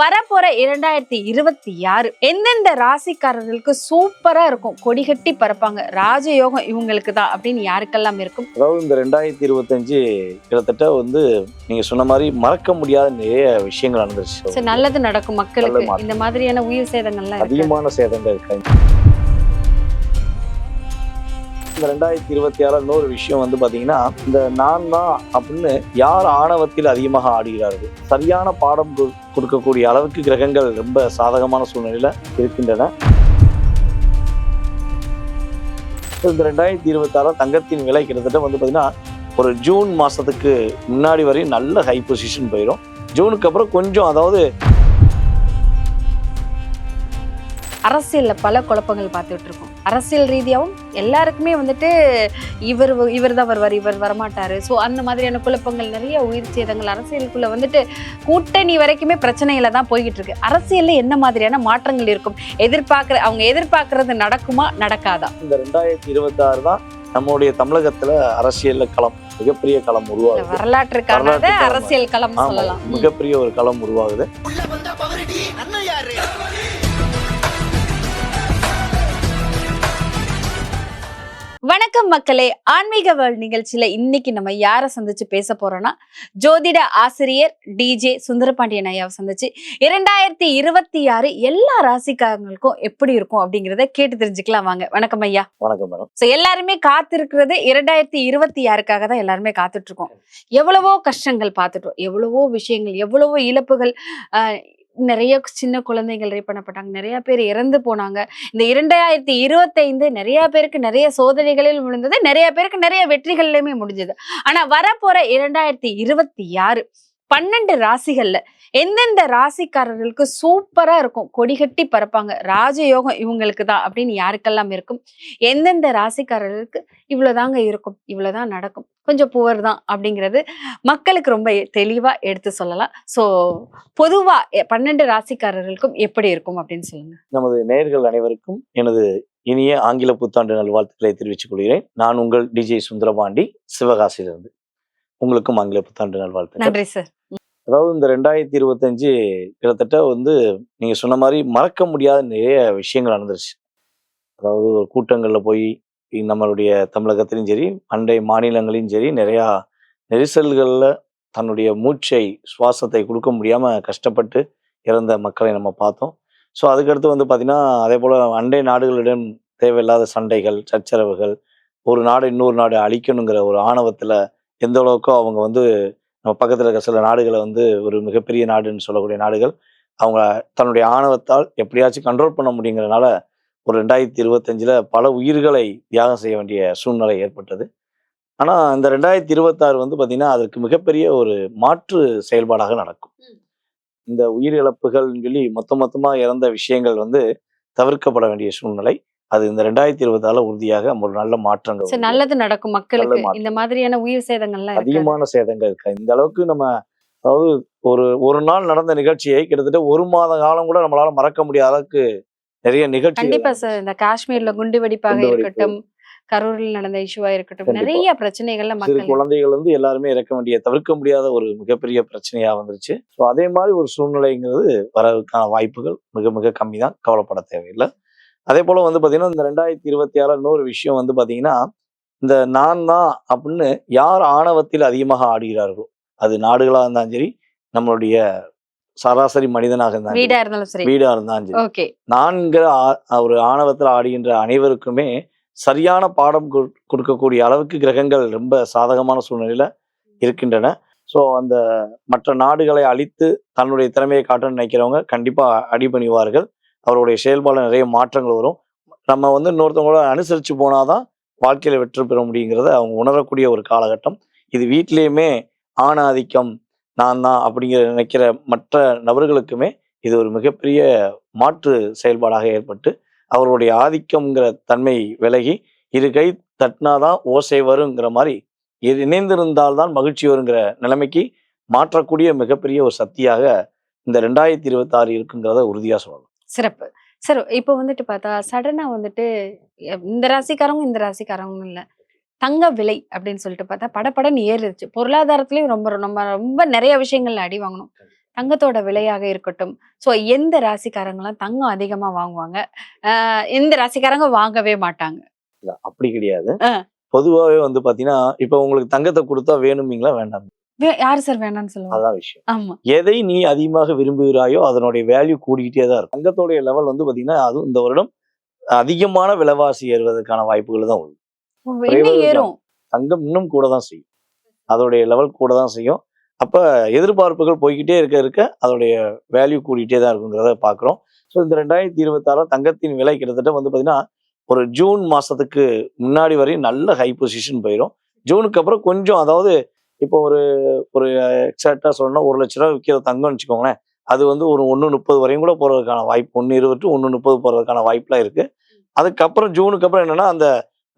வரப்போற இரண்டாயிரத்தி இருபத்தி ஆறு எந்தெந்த ராசிக்காரர்களுக்கு சூப்பரா இருக்கும்? கொடிகட்டி பறப்பாங்க. ராஜயோகம் இவங்களுக்கு தான் அப்படின்னு யாருக்கெல்லாம் இருக்கும்? அதாவது இந்த ரெண்டாயிரத்தி இருபத்தஞ்சு கிட்டத்தட்ட வந்து நீங்க சொன்ன மாதிரி மறக்க முடியாத நிறைய விஷயங்கள் நடந்துருச்சு. நல்லது நடக்கும் மக்களுக்கு. இந்த மாதிரியான உயிர் சேதங்கள்லாம் அதிகமான சேதங்கள் இருக்கு இந்த ரெண்டாயிரத்தி இருபத்தி ஆறு இன்னொரு விஷயம் வந்து பார்த்தீங்கன்னா இந்த நான் தான் அப்படின்னு யார் ஆணவத்தில் அதிகமாக ஆடுகிறார்கள்? சரியான பாடம் கொடுக்கக்கூடிய அளவுக்கு கிரகங்கள் ரொம்ப சாதகமான சூழ்நிலையில் இருக்கின்றன. இந்த ரெண்டாயிரத்தி இருபத்தி ஆறு தங்கத்தின் விலை கிட்டத்தட்ட வந்து பார்த்தீங்கன்னா ஒரு ஜூன் மாசத்துக்கு முன்னாடி வரையும் நல்ல ஹை பொசிஷன் போயிடும் ஜூனுக்கு அப்புறம் கொஞ்சம் அதாவது அரசியல்ல பல குழப்பங்கள் பார்த்துட்டு இருக்கோம். அரசியல் ரீதியாகவும் எல்லாருக்குமே வந்துட்டு இவர் இவர் தான் வருவார் இவர் வரமாட்டாரு. ஸோ அந்த மாதிரியான குழப்பங்கள் நிறைய உயிர் சேதங்கள் அரசியலுக்குள்ள வந்துட்டு கூட்டணி வரைக்குமே பிரச்சனையில தான் போய்கிட்டு இருக்கு அரசியல்ல என்ன மாதிரியான மாற்றங்கள் இருக்கும்? எதிர்பார்க்குற அவங்க எதிர்பார்க்கறது நடக்குமா நடக்காதா? இந்த ரெண்டாயிரத்தி இருபத்தி ஆறு தான் நம்மளுடைய தமிழகத்துல அரசியல்ல களம் மிகப்பெரிய களம் உருவாகுது. வரலாற்று. அரசியல் களம் சொல்லலாம். மிகப்பெரிய ஒரு களம் உருவாகுது. வணக்கம் மக்களே. ஆன்மீக வேர்ல்ட் நிகழ்ச்சியில இன்னைக்கு நம்ம யாரை சந்திச்சு பேச போறோம்னா ஜோதிட ஆசிரியர் டிஜே சுந்தரபாண்டியன் ஐயாவை சந்திச்சு இரண்டாயிரத்தி இருபத்தி ஆறு எல்லா ராசிக்காரங்களுக்கும் எப்படி இருக்கும் அப்படிங்கிறத கேட்டு தெரிஞ்சுக்கலாம் வாங்க. வணக்கம் ஐயா. வணக்கம் மேடம். ஸோ எல்லாருமே காத்திருக்கிறது இரண்டாயிரத்தி இருபத்தி ஆறுக்காக தான் எல்லாருமே காத்துட்டு இருக்கோம். எவ்வளவோ கஷ்டங்கள் பார்த்துட்டோம். எவ்வளவோ விஷயங்கள் எவ்வளவோ இழப்புகள் நிறைய சின்ன குழந்தைகள் ரேப் பண்ணப்பட்டாங்க. நிறைய பேர் இறந்து போனாங்க. இந்த இரண்டாயிரத்தி இருபத்தைந்து நிறைய பேருக்கு நிறைய சோதனைகளில் முடிந்தது நிறைய பேருக்கு நிறைய வெற்றிகள்லையுமே முடிஞ்சது. ஆனா வரப்போற இரண்டாயிரத்தி இருபத்தி ஆறு பன்னெண்டு ராசிகள்ல எந்தெந்த ராசிக்காரர்களுக்கு சூப்பரா இருக்கும்? கொடிகட்டி பறப்பாங்க. ராஜயோகம் இவங்களுக்கு தான் அப்படின்னு யாருக்கெல்லாம் இருக்கும்? எந்தெந்த ராசிக்காரர்களுக்கு இவ்வளவுதாங்க இருக்கும்? இவ்வளவுதான் நடக்கும். கொஞ்சம் புவர் தான் அப்படிங்கிறது மக்களுக்கு ரொம்ப தெளிவா எடுத்து சொல்லலாம். ஸோ பொதுவா பன்னெண்டு ராசிக்காரர்களுக்கும் எப்படி இருக்கும் அப்படின்னு சொல்லுங்க. நமது நேயர்கள் அனைவருக்கும் எனது இனிய ஆங்கில புத்தாண்டு நல்வாழ்த்துக்களை தெரிவித்துக் கொள்கிறேன். நான் உங்கள் டிஜே சுந்தரபாண்டி சிவகாசியிலிருந்து. உங்களுக்கும் ஆங்கில புத்தாண்டு நல்வாழ்த்துக்கள் நன்றி சார் அதாவது இந்த ரெண்டாயிரத்தி இருபத்தஞ்சு கிட்டத்தட்ட வந்து நீங்க சொன்ன மாதிரி மறக்க முடியாத நிறைய விஷயங்கள் நடந்துருச்சு. அதாவது ஒரு கூட்டங்களில் போய் நம்மளுடைய தமிழகத்திலையும் சரி அண்டை மாநிலங்களையும் சரி நிறையா நெரிசல்களில் தன்னுடைய மூச்சை சுவாசத்தை கொடுக்க முடியாமல் கஷ்டப்பட்டு இறந்த மக்களை நம்ம பார்த்தோம். ஸோ அதுக்கடுத்து வந்து பார்த்திங்கன்னா அதே போல் அண்டை நாடுகளிடம் தேவையில்லாத சண்டைகள் சச்சரவுகள் ஒரு நாடு இன்னொரு நாடு அழிக்கணுங்கிற ஒரு ஆணவத்தில் எந்த அளவுக்கோ அவங்க வந்து நம்ம பக்கத்தில் இருக்க சில நாடுகளை வந்து ஒரு மிகப்பெரிய நாடுன்னு சொல்லக்கூடிய நாடுகள் அவங்க தன்னுடைய ஆணவத்தால் எப்படியாச்சும் கண்ட்ரோல் பண்ண முடியுங்கிறனால ஒரு ரெண்டாயிரத்தி இருபத்தஞ்சில் பல உயிர்களை தியாகம் செய்ய வேண்டிய சூழ்நிலை ஏற்பட்டது. ஆனால் இந்த ரெண்டாயிரத்தி இருபத்தாறு வந்து பார்த்திங்கன்னா அதற்கு மிகப்பெரிய ஒரு மாற்று செயல்பாடாக நடக்கும். இந்த உயிரிழப்புகள்னு சொல்லி மொத்த மொத்தமாக இறந்த விஷயங்கள் வந்து தவிர்க்கப்பட வேண்டிய சூழ்நிலை. அது இந்த ரெண்டாயிரத்தி இருபத்தாறுல உறுதியாக ஒரு நல்ல மாற்றங்கள் நல்லது நடக்கும் மக்களுக்கு. இந்த மாதிரியான உயிர் சேதங்கள்லாம் அதிகமான சேதங்கள் இருக்கு? இந்த அளவுக்கு நம்ம அதாவது ஒரு ஒரு நாள் நடந்த நிகழ்ச்சியை கிட்டத்தட்ட ஒரு மாத காலம் கூட நம்மளால மறக்க முடியாத அளவுக்கு நிறைய நிகழ்ச்சிகள் கண்டிப்பா சார். இந்த காஷ்மீர்ல குண்டு வெடிப்பாக. இருக்கட்டும் கரூரில் நடந்த இஷ்யூவா இருக்கட்டும். நிறைய பிரச்சனைகள்ல சிறு மக்கள் குழந்தைகள் வந்து எல்லாருமே இறக்க வேண்டிய தவிர்க்க முடியாத ஒரு மிகப்பெரிய பிரச்சனையா வந்துருச்சு. ஸோ அதே மாதிரி ஒரு சூழ்நிலைங்கிறது வரதுக்கான வாய்ப்புகள் மிக மிக கம்மி தான் கவலைப்பட தேவையில்லை. அதே போல வந்து பாத்தீங்கன்னா இந்த ரெண்டாயிரத்தி இருபத்தி ஆறு இன்னொரு விஷயம் வந்து பாத்தீங்கன்னா இந்த நான் தான் அப்படின்னு யார் ஆணவத்தில் அதிகமாக ஆடுகிறார்களோ அது நாடுகளா இருந்தாலும் சரி நம்மளுடைய சராசரி மனிதனாக இருந்தாலும் வீடா இருந்தாலும் சரி. வீடா இருந்தாலும் சரி. ஓகே. நான்கிற ஒரு ஆணவத்தில் ஆடுகின்ற அனைவருக்குமே சரியான பாடம் கொடு- கொடுக்கக்கூடிய அளவுக்கு கிரகங்கள் ரொம்ப சாதகமான சூழ்நிலையில இருக்கின்றன. ஸோ அந்த மற்ற நாடுகளை அழித்து தன்னுடைய திறமையை காட்டணும்னு நினைக்கிறவங்க கண்டிப்பா அடிபணிவார்கள். அவருடைய செயல்பாடு நிறைய மாற்றங்கள் வரும். நம்ம வந்து இன்னொருத்தவங்களோட அனுசரித்து போனாதான் வாழ்க்கையில் வெற்றி பெற முடியுங்கிறத அவங்க உணரக்கூடிய ஒரு காலகட்டம். இது வீட்டிலேயுமே ஆணாதிக்கம் நான் தான் அப்படிங்கிற நினைக்கிற மற்ற நபர்களுக்குமே இது ஒரு மிகப்பெரிய மாற்று செயல்பாடாக ஏற்பட்டு அவருடைய ஆதிக்கம்ங்கிற தன்மை விலகி இரு கை தட்டினாதான் ஓசை வருங்கிற மாதிரி இது இணைந்திருந்தால்தான் மகிழ்ச்சி வருங்கிற நிலைமைக்கு மாற்றக்கூடிய மிகப்பெரிய ஒரு சக்தியாக இந்த ரெண்டாயிரத்தி இருபத்தாறு இருக்குங்கிறத உறுதியாக சொல்லலாம். சிறப்பு. சார் இப்போ வந்துட்டு பார்த்தா சடனா வந்துட்டு இந்த ராசிக்காரங்க இந்த ராசிக்காரங்க இல்ல. தங்க விலை அப்படின்னு சொல்லிட்டு பார்த்தா படபடன்னு ஏறிடுச்சு. பொருளாதாரத்திலயும் ரொம்ப நம்ம ரொம்ப நிறைய விஷயங்கள்ல அடி வாங்கணும். தங்கத்தோட விலையாக இருக்கட்டும். ஸோ எந்த ராசிக்காரங்களாம் தங்கம் அதிகமா வாங்குவாங்க? எந்த ராசிக்காரங்க வாங்கவே மாட்டாங்க? அப்படி கிடையாது. பொதுவாகவே வந்து பாத்தீங்கன்னா இப்ப உங்களுக்கு தங்கத்தை கொடுத்தா வேணுமீங்களா வேண்டாம் யாரு சார் வேணாம்னு சொல்லுவாங்க? அதான் விஷயம். ஆமா. எதை நீ அதிகமாக விரும்புகிறாயோ அதனுடைய வேல்யூ கூடிக்கிட்டே தான் இருக்கும். தங்கத்தோடைய லெவல் வந்து பாத்தீங்கன்னா அதுவும் இந்த வருடம் அதிகமான விலைவாசி ஏறுவதற்கான வாய்ப்புகள் தான் உண்டு. குறைவது ஏறும். தங்கம் இன்னும் கூட தான் செய்யும். அதோடைய லெவல் கூட தான் செய்யும். அப்ப எதிர்பார்ப்புகள் போய்கிட்டே இருக்க இருக்க அதோடைய வேல்யூ கூடிக்கிட்டே தான் இருக்குங்கிறத பார்க்குறோம் ஸோ இந்த ரெண்டாயிரத்தி இருபத்தாறுல தங்கத்தின் விலை கிட்டத்தட்ட வந்து பார்த்தீங்கன்னா ஒரு ஜூன் மாசத்துக்கு முன்னாடி வரையும் நல்ல ஹை பொசிஷன் போயிடும் ஜூனுக்கு அப்புறம் கொஞ்சம் அதாவது இப்போ ஒரு ஒரு எக்ஸாக்டாக சொல்லணும்னா ஒரு லட்ச ரூபா விற்கிற தங்கம்னு வச்சுக்கோங்களேன். அது வந்து ஒரு ஒன்று முப்பது வரையும் கூட போகிறதுக்கான வாய்ப்பு ஒன்று இருபது டு ஒன்று முப்பது போகிறதுக்கான வாய்ப்புலாம் இருக்குது அதுக்கப்புறம் ஜூனுக்கு அப்புறம் என்னன்னா அந்த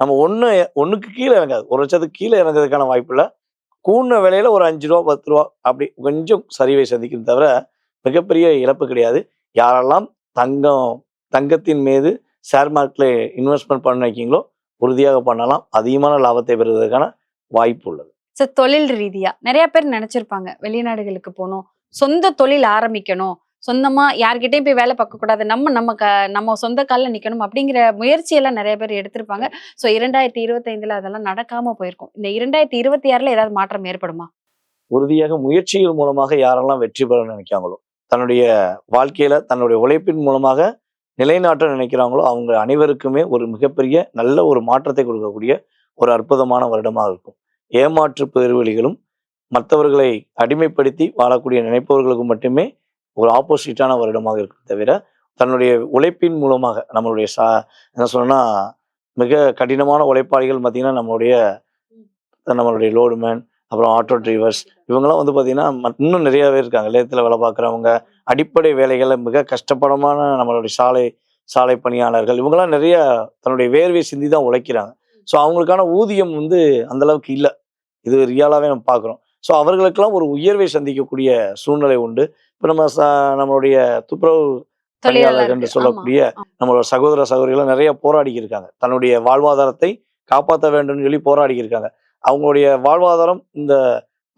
நம்ம ஒன்று ஒன்றுக்கு கீழே இறங்காது. ஒரு லட்சத்துக்கு கீழே இறங்குறதுக்கான வாய்ப்பு இல்லை. கூடின விலையில ஒரு அஞ்சு ரூபா பத்து ரூபா அப்படி கொஞ்சம் சரிவை சந்திக்கும் தவிர மிகப்பெரிய இழப்பு கிடையாது. யாரெல்லாம் தங்கம் தங்கத்தின் மீது ஷேர் மார்க்கெட்டில் இன்வெஸ்ட்மெண்ட் பண்ண வைக்கீங்களோ உறுதியாக பண்ணலாம். அதிகமான லாபத்தை பெறுவதற்கான வாய்ப்பு உள்ளது. ஸோ தொழில் ரீதியா நிறைய பேர் நினைச்சிருப்பாங்க வெளிநாடுகளுக்கு போகணும் சொந்த தொழில் ஆரம்பிக்கணும் சொந்தமா யார்கிட்டயும் போய் வேலை பார்க்க கூடாது நம்ம நம்ம க நம்ம சொந்த காலில் நிக்கணும் அப்படிங்கிற முயற்சியெல்லாம் நிறைய பேர் எடுத்திருப்பாங்க. ஸோ இரண்டாயிரத்தி இருபத்தைந்துல அதெல்லாம் நடக்காம போயிருக்கும். இந்த இரண்டாயிரத்தி இருபத்தி ஆறுல ஏதாவது மாற்றம் ஏற்படுமா? உறுதியாக முயற்சிகள் மூலமாக யாரெல்லாம் வெற்றி பெற நினைக்காங்களோ தன்னுடைய வாழ்க்கையில தன்னுடைய உழைப்பின் மூலமாக நிலைநாட்ட நினைக்கிறாங்களோ அவங்க அனைவருக்குமே ஒரு மிகப்பெரிய நல்ல ஒரு மாற்றத்தை கொடுக்கக்கூடிய ஒரு அற்புதமான வருடமாக இருக்கும். ஏமாற்று பேர்வழிகளும் மற்றவர்களை அடிமைப்படுத்தி வாழக்கூடிய நினைப்பவர்களுக்கு மட்டுமே ஒரு ஆப்போசிட்டான வருடமாக இருக்கும் தவிர தன்னுடைய உழைப்பின் மூலமாக நம்மளுடைய சா என்ன சொல்லணும்னா மிக கடினமான உழைப்பாளிகள் பார்த்தீங்கன்னா நம்மளுடைய நம்மளுடைய லோடுமேன் அப்புறம் ஆட்டோ டிரைவர்ஸ் இவங்கெல்லாம் வந்து பார்த்தீங்கன்னா இன்னும் நிறையவே இருக்காங்க. நிலையத்தில் வேலை பார்க்குறவங்க அடிப்படை வேலைகளை மிக கஷ்டப்படமான நம்மளுடைய சாலை சாலை பணியாளர்கள் இவங்கெல்லாம் நிறைய தன்னுடைய வேர்வை சிந்தி தான் உழைக்கிறாங்க. ஸோ அவங்களுக்கான ஊதியம் வந்து அந்த அளவுக்கு இல்லை. இது ரியலாகவே நம்ம பார்க்குறோம் ஸோ அவர்களுக்கெல்லாம் ஒரு உயர்வை சந்திக்கக்கூடிய சூழ்நிலை உண்டு. இப்போ நம்ம ச நம்மளுடைய துப்புரவு பணியாளர்கள் என்று சொல்லக்கூடிய. நம்மளோட சகோதர சகோதரிகள் நிறைய போராடி இருக்காங்க தன்னுடைய வாழ்வாதாரத்தை காப்பாற்ற வேண்டும்னு சொல்லி போராடி இருக்காங்க அவங்களுடைய வாழ்வாதாரம் இந்த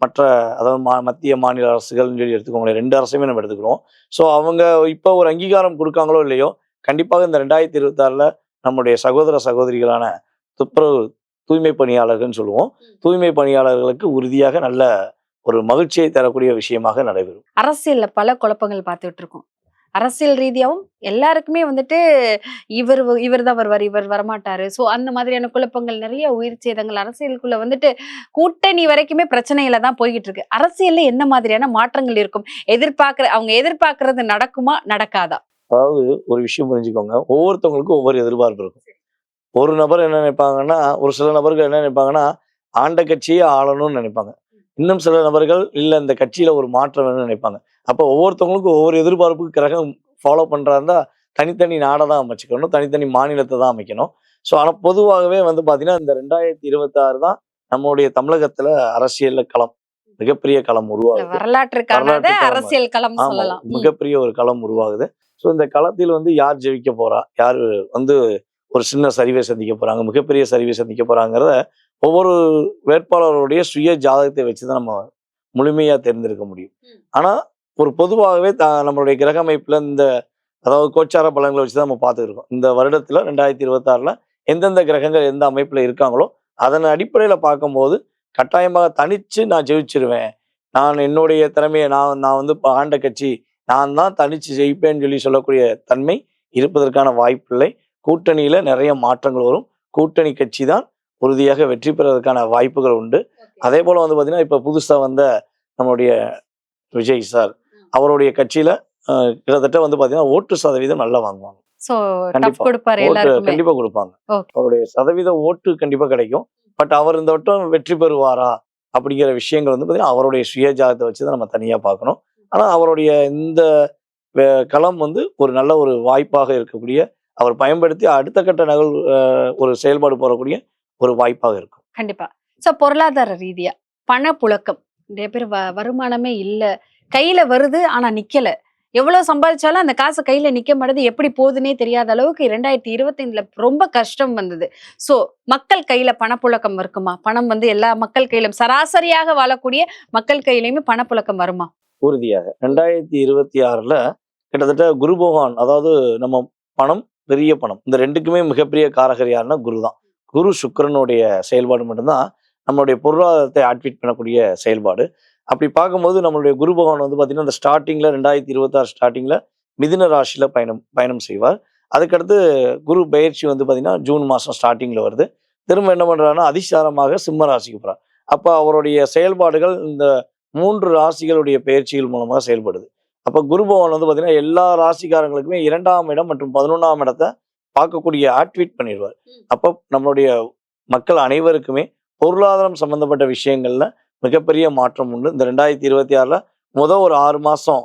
மற்ற அதாவது மா மத்திய மாநில அரசுகள்னு சொல்லி எடுத்துக்கோங்களேன் ரெண்டு அரசுமே நம்ம எடுத்துக்கிறோம். ஸோ அவங்க இப்போ ஒரு அங்கீகாரம் கொடுக்காங்களோ இல்லையோ கண்டிப்பாக இந்த ரெண்டாயிரத்தி இருபத்தாறில் நம்முடைய சகோதர சகோதரிகளான துப்புரவு தூய்மை பணியாளர்கள்னு சொல்லுவோம். தூய்மை பணியாளர்களுக்கு உறுதியாக நல்ல ஒரு மகிழ்ச்சியை தரக்கூடிய விஷயமாக நடைபெறும். அரசியல்ல பல குழப்பங்கள் பார்த்துட்டு இருக்கோம் அரசியல் ரீதியாவும் எல்லாருக்குமே வந்துட்டு இவர் இவர் தான் வருவார் இவர் வரமாட்டாரு. சோ அந்த மாதிரியான குழப்பங்கள் நிறைய உயிர் சேதங்கள் அரசியலுக்குள்ள வந்துட்டு கூட்டணி வரைக்குமே பிரச்சனையில தான் போய்கிட்டு இருக்கு அரசியல்ல என்ன மாதிரியான மாற்றங்கள் இருக்கும்? எதிர்பார்க்கிற அவங்க எதிர்பார்க்கறது நடக்குமா நடக்காதா? அதாவது ஒரு விஷயம் புரிஞ்சுக்கோங்க. ஒவ்வொருத்தவங்களுக்கும் ஒவ்வொரு எதிர்பார்ப்பு இருக்கும். ஒரு நபர் என்ன நினைப்பாங்கன்னா ஒரு சில நபர்கள் என்ன நினைப்பாங்கன்னா ஆண்ட கட்சியே ஆளணும்னு நினைப்பாங்க. இன்னும் சில நபர்கள் இல்லை இந்த கட்சியில ஒரு மாற்றம் வேணும்னு நினைப்பாங்க. அப்போ ஒவ்வொருத்தவங்களுக்கும் ஒவ்வொரு எதிர்பார்ப்புக்கு கிரகம் ஃபாலோ பண்றாருந்தா தனித்தனி நாடை தான் அமைச்சுக்கணும். தனித்தனி மாநிலத்தை தான் அமைக்கணும். ஸோ ஆனால் பொதுவாகவே வந்து பார்த்தீங்கன்னா இந்த ரெண்டாயிரத்தி இருபத்தாறு தான் நம்மளுடைய தமிழகத்துல அரசியல்ல களம். மிகப்பெரிய களம் உருவாகுது. வரலாற்று. அரசியல் களம். மிகப்பெரிய ஒரு களம் உருவாகுது. ஸோ இந்த களத்தில் வந்து யார் ஜெயிக்க போறா? யார் வந்து ஒரு சின்ன சரிவை சந்திக்க போறாங்க மிகப்பெரிய சரிவை சந்திக்க போறாங்கிறத ஒவ்வொரு வேட்பாளருடைய சுய ஜாதகத்தை வச்சு தான் நம்ம முழுமையா தேர்ந்தெடுக்க முடியும். ம். ஆனா ஒரு பொதுவாகவே த நம்மளுடைய கிரக அமைப்புல இந்த அதாவது கோச்சார பலன்களை வச்சு தான் நம்ம பார்த்துருக்கோம் இந்த வருடத்துல ரெண்டாயிரத்தி இருபத்தாறுல எந்தெந்த கிரகங்கள் எந்த அமைப்புல இருக்காங்களோ அதன் அடிப்படையில பார்க்கும்போது கட்டாயமாக தனிச்சு நான் ஜெயிச்சிருவேன். நான் என்னுடைய திறமையை நான் நான் வந்து இப்ப ஆண்ட கட்சி நான் தான் தனிச்சு ஜெயிப்பேன்னு சொல்லி சொல்லக்கூடிய தன்மை இருப்பதற்கான வாய்ப்பில்லை. கூட்டணியில நிறைய மாற்றங்கள் வரும். கூட்டணி கட்சி தான் உறுதியாக வெற்றி பெறுவதற்கான வாய்ப்புகள் உண்டு. அதே போல வந்து பாத்தீங்கன்னா இப்ப புதுசா வந்த நம்மளுடைய விஜய் சார் அவருடைய கட்சியில கிட்டத்தட்ட வந்து பாத்தீங்கன்னா ஓட்டு சதவீதம் நல்லா வாங்குவாங்க. கண்டிப்பா. கொடுப்பாங்க. அவருடைய சதவீத ஓட்டு கண்டிப்பா கிடைக்கும். பட் அவர் இந்த வட்டம் வெற்றி பெறுவாரா அப்படிங்கிற விஷயங்கள் வந்து பாத்தீங்கன்னா அவருடைய சுயஜாதத்தை வச்சு தான் நம்ம தனியா பார்க்கணும். ஆனா அவருடைய இந்த களம் வந்து ஒரு நல்ல ஒரு வாய்ப்பாக இருக்கக்கூடிய அவர் பயன்படுத்தி அடுத்த கட்ட நகல் ஒரு செயல்பாடு போறக்கூடிய ஒரு வாய்ப்பாக இருக்கும். கண்டிப்பா. சோ பொருளாதார ரீதியா பணப்புழக்கம் நிறைய பேர் வ- வருமானமே இல்ல கையில வருது ஆனா நிக்கல. எவ்வளவு சம்பாதிச்சாலும் அந்த காசு கையில நிக்க மாட்டேது எப்படி போகுதுன்னே தெரியாத அளவுக்கு இரண்டாயிரத்தி இருபத்தைந்துல ரொம்ப கஷ்டம் வந்தது. சோ மக்கள் கையில பணப்புழக்கம் இருக்குமா? பணம் வந்து எல்லா மக்கள் கையிலும் சராசரியாக வாழக்கூடிய மக்கள் கையிலயுமே பணப்புழக்கம் வருமா? உறுதியாக. ரெண்டாயிரத்தி இருபத்தி ஆறுல கிட்டத்தட்ட குரு பகவான் அதாவது நம்ம பணம் பெரிய பணம். இந்த ரெண்டுக்குமே மிகப்பெரிய காரகர் யாருன்னா குரு தான் குரு சுக்கிரனுடைய செயல்பாடு மட்டும்தான் நம்மளுடைய பொருளாதாரத்தை ஆட்வீட் பண்ணக்கூடிய செயல்பாடு. அப்படி பார்க்கும்போது நம்மளுடைய குரு பகவான் வந்து பார்த்தீங்கன்னா இந்த ஸ்டார்டிங்கில் ரெண்டாயிரத்தி இருபத்தாறு ஸ்டார்டிங்கில் மிதின ராசியில் பயணம் பயணம் செய்வார். அதுக்கடுத்து குரு பயிற்சி வந்து பார்த்தீங்கன்னா ஜூன் மாதம் ஸ்டார்டிங்கில் வருது. திரும்ப என்ன பண்ணுறாருன்னா அதிசாரமாக சிம்ம ராசிக்கு போகிறார் அப்போ அவருடைய செயல்பாடுகள் இந்த மூன்று ராசிகளுடைய பயிற்சிகள் மூலமாக செயல்படுது. அப்போ குரு பகவான் வந்து பார்த்தீங்கன்னா எல்லா ராசிக்காரங்களுக்குமே இரண்டாம் இடம் மற்றும் பதினொன்றாம் இடத்தை பார்க்கக்கூடிய ஆக்டிவேட் பண்ணிடுவார். அப்போ நம்மளுடைய மக்கள் அனைவருக்குமே பொருளாதாரம் சம்பந்தப்பட்ட விஷயங்கள்ல மிகப்பெரிய மாற்றம் உண்டு. இந்த ரெண்டாயிரத்தி இருபத்தி ஆறுல முதல் ஒரு ஆறு மாசம்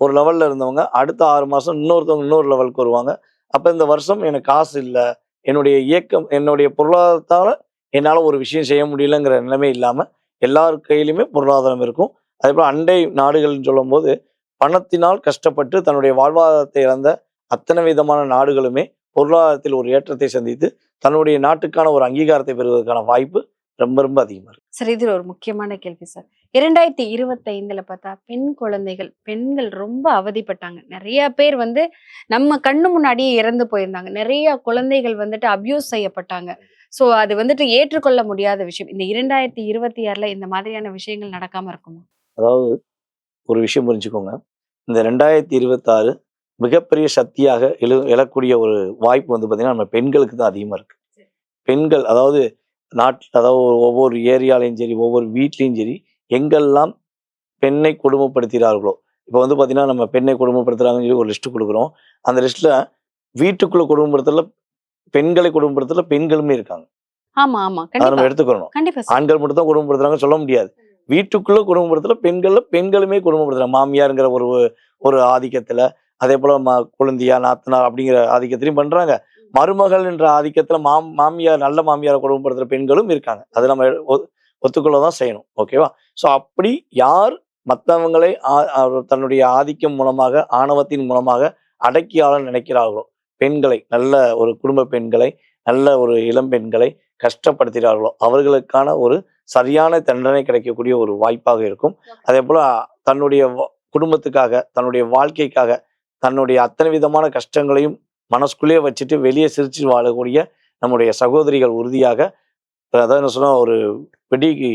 ஒரு லெவல்ல இருந்தவங்க அடுத்த ஆறு மாசம் இன்னொருத்தவங்க இன்னொரு லெவலுக்கு வருவாங்க. அப்ப இந்த வருஷம் எனக்கு காசு இல்லை என்னுடைய இயக்கம் என்னுடைய பொருளாதாரத்தால என்னால ஒரு விஷயம் செய்ய முடியலங்கிற நிலைமை இல்லாம எல்லார் கையிலுமே பொருளாதாரம் இருக்கும். அதே போல அண்டை நாடுகள்னு சொல்லும்போது பணத்தினால் கஷ்டப்பட்டு தன்னுடைய வாழ்வாதாரத்தை இழந்த அத்தனை விதமான நாடுகளுமே பொருளாதாரத்தில் ஒரு ஏற்றத்தை சந்தித்து தன்னுடைய நாட்டுக்கான ஒரு அங்கீகாரத்தை பெறுவதற்கான வாய்ப்பு ரொம்ப ரொம்ப அதிகமா இருக்கு. சார் இது ஒரு முக்கியமான கேள்வி சார். இரண்டாயிரத்தி இருபத்தைந்துல பார்த்தா பெண் குழந்தைகள் பெண்கள் ரொம்ப அவதிப்பட்டாங்க. நிறைய பேர் வந்து நம்ம கண்ணு முன்னாடியே இறந்து போயிருந்தாங்க. நிறைய குழந்தைகள் வந்துட்டு அபியூஸ் செய்யப்பட்டாங்க. சோ அது வந்துட்டு ஏற்றுக்கொள்ள முடியாத விஷயம். இந்த இரண்டாயிரத்தி இருபத்தி ஆறுல இந்த மாதிரியான விஷயங்கள் நடக்காம இருக்குமா? அதாவது ஒரு விஷயம் புரிஞ்சுக்கோங்க. இந்த ரெண்டாயிரத்தி இருபத்தாறு மிகப்பெரிய சக்தியாக எழு எழக்கூடிய ஒரு வாய்ப்பு வந்து பார்த்தீங்கன்னா நம்ம பெண்களுக்கு தான் அதிகமாக இருக்கு. பெண்கள் அதாவது நாட்டில் அதாவது ஒவ்வொரு ஏரியாலையும் சரி ஒவ்வொரு வீட்லேயும் சரி எங்கெல்லாம் பெண்ணை கொடுமைப்படுத்துகிறார்களோ இப்போ வந்து பார்த்தீங்கன்னா நம்ம பெண்ணை கொடுமைப்படுத்துறாங்கன்னு சொல்லி ஒரு லிஸ்ட் கொடுக்குறோம். அந்த லிஸ்ட்டில் வீட்டுக்குள்ள கொடுமைப்படுத்தல பெண்களை கொடுமைப்படுத்தல பெண்களுமே இருக்காங்க. ஆமா ஆமா. அதை நம்ம சார் ஆண்கள் மட்டும் தான் குடும்பப்படுத்துறாங்க சொல்ல முடியாது. வீட்டுக்குள்ள குடும்பப்படுத்தல பெண்கள்ல பெண்களுமே குடும்பப்படுத்துறாங்க மாமியாருங்கிற ஒரு ஒரு ஆதிக்கத்துல அதே போல ம குழந்தையா நாத்தனார் அப்படிங்கிற ஆதிக்கத்திலையும் பண்றாங்க. மருமகள் என்ற ஆதிக்கத்துல மாம் மாமியார் நல்ல மாமியாரை குடும்பப்படுத்துற பெண்களும் இருக்காங்க. அது நம்ம ஒ- ஒத்துக்கொள்ளதான் செய்யணும். ஓகேவா? ஸோ அப்படி யார் மற்றவங்களை தன்னுடைய ஆதிக்கம் மூலமாக ஆணவத்தின் மூலமாக அடக்கி ஆள நினைக்கிறார்களோ பெண்களை நல்ல ஒரு குடும்ப பெண்களை நல்ல ஒரு இளம் பெண்களை கஷ்டப்படுத்துகிறார்களோ அவர்களுக்கான ஒரு சரியான தண்டனை கிடைக்கக்கூடிய ஒரு வாய்ப்பாக இருக்கும். அதே போல தன்னுடைய குடும்பத்துக்காக தன்னுடைய வாழ்க்கைக்காக தன்னுடைய அத்தனை விதமான கஷ்டங்களையும் மனசுக்குள்ளேயே வச்சுட்டு வெளியே சிரிச்சு வாழக்கூடிய நம்முடைய சகோதரிகள் உறுதியாக அதான் என்ன சொன்னால் ஒரு வெடிக்கு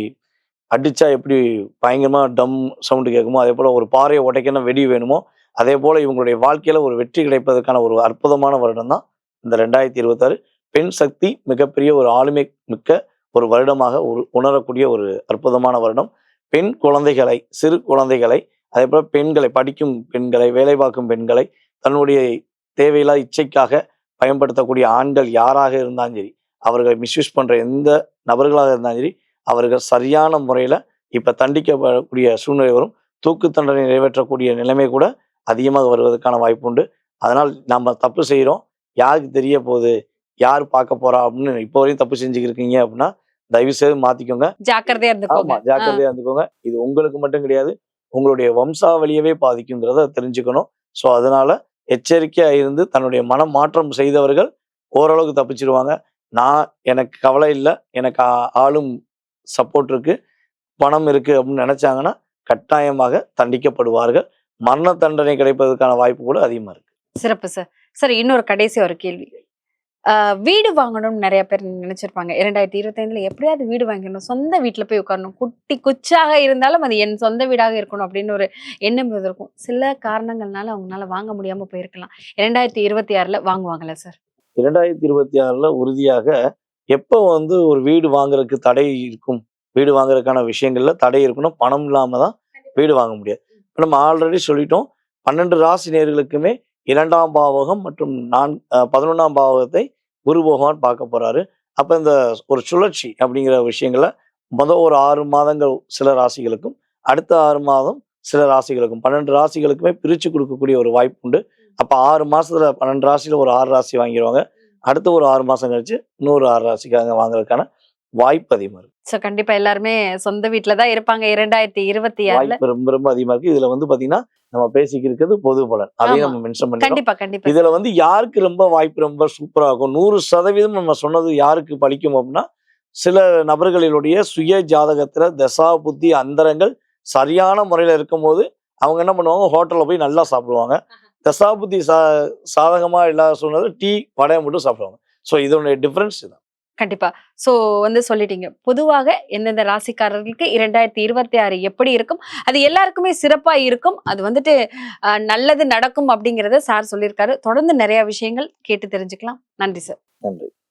அடிச்சா எப்படி பயங்கரமாக டம் சவுண்டு கேட்குமோ அதே போல் ஒரு பாறையை உடைக்கணும் வெடி வேணுமோ அதே போல் இவங்களுடைய வாழ்க்கையில் ஒரு வெற்றி கிடைப்பதற்கான ஒரு அற்புதமான வருடம் தான் இந்த ரெண்டாயிரத்தி இருபத்தாறு. பெண் சக்தி மிகப்பெரிய ஒரு ஆளுமை மிக்க ஒரு வருடமாக ஒரு உணரக்கூடிய ஒரு அற்புதமான வருடம். பெண் குழந்தைகளை சிறு குழந்தைகளை அதே போல் பெண்களை படிக்கும் பெண்களை வேலை பார்க்கும் பெண்களை தன்னுடைய தேவையில்லா இச்சைக்காக பயன்படுத்தக்கூடிய ஆண்கள் யாராக இருந்தாலும் சரி அவர்களை மிஸ்யூஸ் பண்ணுற எந்த நபர்களாக இருந்தாலும் சரி அவர்கள் சரியான முறையில் இப்போ தண்டிக்கப்படக்கூடிய சூழ்நிலை வரும். தூக்கு தண்டனை நிறைவேற்றக்கூடிய நிலைமை கூட அதிகமாக வருவதற்கான வாய்ப்பு உண்டு. அதனால் நம்ம தப்பு செய்கிறோம் யாருக்கு தெரிய போகுது? யார் பார்க்க போறா அப்படின்னு இப்போ வரையும் தப்பு செஞ்சுக்கிருக்கீங்க அப்படின்னா தயவு செய்து மாத்திக்கோங்க. ஜாக்கிரதையா ஆமா இருந்துக்கோங்க. ஜாக்கிரதையா இருந்துக்கோங்க. இது உங்களுக்கு மட்டும் கிடையாது. உங்களுடைய வம்சாவளியவே பாதிக்குங்கிறத தெரிஞ்சுக்கணும். ஸோ அதனால எச்சரிக்கையா இருந்து தன்னுடைய மனம் மாற்றம் செய்தவர்கள் ஓரளவுக்கு தப்பிச்சிருவாங்க. நான் எனக்கு கவலை இல்லை. எனக்கு ஆளும் சப்போர்ட் இருக்கு. பணம் இருக்கு அப்படின்னு நினைச்சாங்கன்னா கட்டாயமாக தண்டிக்கப்படுவார்கள். மரண தண்டனை கிடைப்பதற்கான வாய்ப்பு கூட அதிகமா இருக்கு. சிறப்பு சார். சார் இன்னொரு கடைசி ஒரு கேள்வி. வீடு வாங்கணும்னு நிறைய பேர் நினைச்சிருப்பாங்க. இரண்டாயிரத்தி இருபத்தைந்துல எப்படியாவது வீடு வாங்கிடணும். சொந்த வீட்டில் போய் உட்காரணும். குட்டி குச்சாக இருந்தாலும் அது என் சொந்த வீடாக இருக்கணும் அப்படின்னு ஒரு எண்ணம் இருக்கும் சில காரணங்கள்னால அவங்களால வாங்க முடியாம போயிருக்கலாம். இரண்டாயிரத்தி இருபத்தி ஆறுல வாங்குவாங்கல்ல சார் இரண்டாயிரத்தி இருபத்தி ஆறுல உறுதியாக எப்போ வந்து ஒரு வீடு வாங்குறதுக்கு தடை இருக்கும்? வீடு வாங்குறதுக்கான விஷயங்கள்ல தடை இருக்கணும். பணம் இல்லாம தான் வீடு வாங்க முடியாது. இப்போ நம்ம ஆல்ரெடி சொல்லிட்டோம். பன்னெண்டு ராசி நேர்களுக்குமே இரண்டாம் பாவகம் மற்றும் நான் பதினொன்றாம் பாவகத்தை குரு பகவான் பார்க்க போறாரு. அப்போ இந்த ஒரு சுழற்சி அப்படிங்கிற விஷயங்களை முதல் ஒரு ஆறு மாதங்கள் சில ராசிகளுக்கும் அடுத்த ஆறு மாதம் சில ராசிகளுக்கும் பன்னெண்டு ராசிகளுக்குமே பிரிச்சு கொடுக்கக்கூடிய ஒரு வாய்ப்பு உண்டு. அப்போ ஆறு மாதத்தில் பன்னெண்டு ராசியில் ஒரு ஆறு ராசி வாங்கிடுவாங்க அடுத்த ஒரு ஆறு மாதம் கழிச்சு இன்னொரு ஆறு ராசிக்காக வாங்குறதுக்கான வாய்ப்பு அதிகமா இருக்கு. சோ கண்டிப்பா எல்லாருமே சொந்த வீட்டுல தான் இருப்பாங்க. இரண்டாயிரத்தி இருபத்தி ஆறுல. வாய்ப்பு ரொம்ப ரொம்ப அதிகமா இருக்கு. இதுல வந்து பாத்தீங்கன்னா நம்ம பேசிக்கிட்டு இருக்கிறது பொது பலன். அதையும். நம்ம மென்ஷன் பண்ணிக்கிறோம். கண்டிப்பா கண்டிப்பா. இதுல வந்து யாருக்கு ரொம்ப வாய்ப்பு ரொம்ப சூப்பரா இருக்கும்? நூறு சதவீதம் நம்ம சொன்னது யாருக்கு பலிக்கும் அப்படின்னா சில நபர்களுடைய சுய ஜாதகத்துல தசா புத்தி அந்தரங்கள் சரியான முறையில இருக்கும்போது அவங்க என்ன பண்ணுவாங்க? ஹோட்டலில் போய் நல்லா சாப்பிடுவாங்க. தசாபுத்தி சா சாதகமாக இல்லாத சூழ்நிலை டீ வடையை மட்டும் சாப்பிடுவாங்க. ஸோ இதனுடைய டிஃப்ரென்ஸ் இதுதான் கண்டிப்பா. சோ வந்து சொல்லிட்டீங்க. பொதுவாக எந்தெந்த ராசிக்காரர்களுக்கு இரண்டாயிரத்தி இருபத்தி ஆறு எப்படி இருக்கும்? அது எல்லாருக்குமே சிறப்பா இருக்கும். அது வந்துட்டு அஹ், நல்லது நடக்கும் அப்படிங்கறத சார் சொல்லியிருக்காரு. தொடர்ந்து நிறைய விஷயங்கள் கேட்டு தெரிஞ்சுக்கலாம். நன்றி சார். நன்றி.